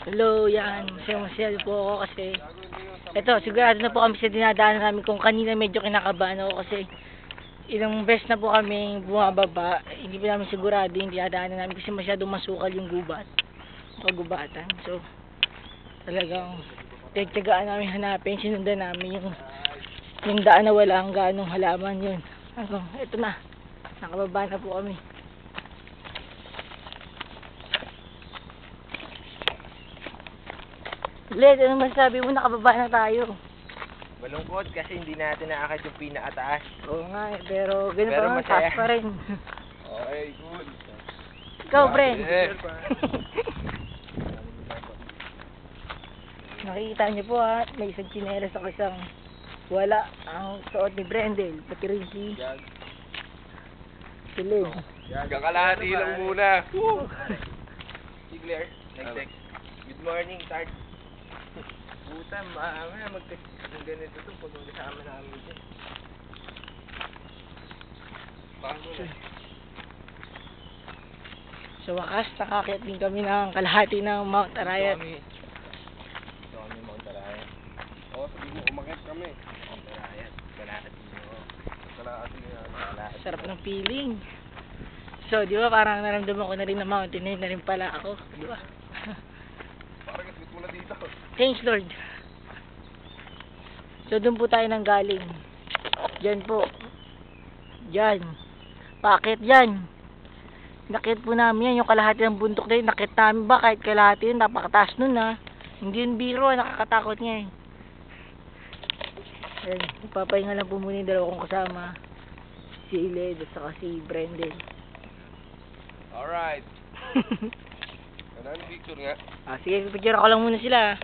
Hello, yan. Masaya-masaya po ako kasi ito, sigurado na po kami sa dinadaanan namin kung kanina medyo kinakabahan ako kasi ilang beses na po kami bumababa. Hindi pa namin sigurado yung dinadaanan namin kasi masyadong masukal yung gubat. Kagubatan. So, talagang tagtagaan namin hanapin, sinundan namin yung yung daan na wala ang ganong halaman yun. Ano, ito na. Nakababa na po kami. Led, ano masasabi mo? Nakababa na tayo. Malungkot kasi hindi natin naakit yung pinakataas. Oo nga eh, pero ganun Pero pa naman, masaya. taas pa rin. Okay, good. Ikaw, Bre. Eh. Nakikita niyo po ha, may isang chinelas ako isang wala ang suot ni Brendel, pati rin si si Led. Kakalahati lang muna. Si Claire, nag-text. Good morning, Tart. Puta, mamaya mag-text ng ganito to pag kasama namin dyan. Paano na? Sa wakas, nakakit din kami ng kalahati ng Mount Arayat. Ito kami. Ito kami Mount Arayat. Oo, sabi mo, umakit kami. Mount Arayat. Kalahati nyo. Kalahati. Kalahati. Sarap ng feeling. So, di ba parang naramdaman ko na rin na mountaineer na rin pala ako. Di ba? Parang gaslit mo na dito. Thanks, Lord. So, doon po tayo nang galing. Diyan po. Diyan. Bakit diyan? Nakit po namin yan, yung kalahati ng bundok na yun. Nakit namin ba kahit kalahati yun, napakataas nun ha. Hindi yun biro, nakakatakot nga eh. Ayan, papahinga lang po muna yung dalawa kong kasama. Si Iled at saka si Brendan. Alright. Ano picture nga? ah, sige, picture ako lang muna sila.